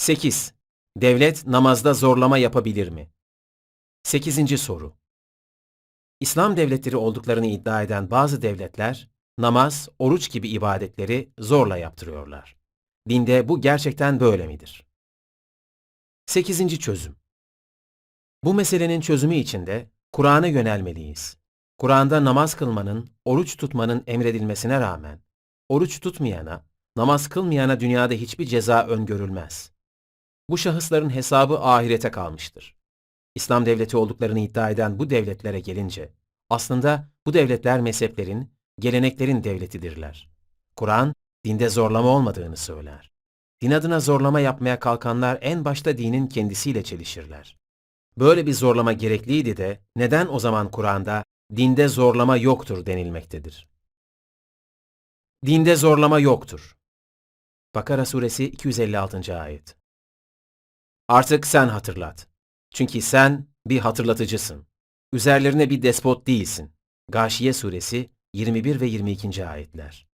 8. Devlet namazda zorlama yapabilir mi? 8. soru. İslam devletleri olduklarını iddia eden bazı devletler, namaz, oruç gibi ibadetleri zorla yaptırıyorlar. Dinde bu gerçekten böyle midir? 8. çözüm. Bu meselenin çözümü için de Kur'an'a yönelmeliyiz. Kur'an'da namaz kılmanın, oruç tutmanın emredilmesine rağmen, oruç tutmayana, namaz kılmayana dünyada hiçbir ceza öngörülmez. Bu şahısların hesabı ahirete kalmıştır. İslam devleti olduklarını iddia eden bu devletlere gelince, aslında bu devletler mezheplerin, geleneklerin devletidirler. Kur'an, dinde zorlama olmadığını söyler. Din adına zorlama yapmaya kalkanlar en başta dinin kendisiyle çelişirler. Böyle bir zorlama gerekliydi de neden o zaman Kur'an'da dinde zorlama yoktur denilmektedir? Dinde zorlama yoktur. Bakara suresi 256. ayet. Artık sen hatırlat. Çünkü sen bir hatırlatıcısın. Üzerlerine bir despot değilsin. Gâşiye suresi 21 ve 22. ayetler.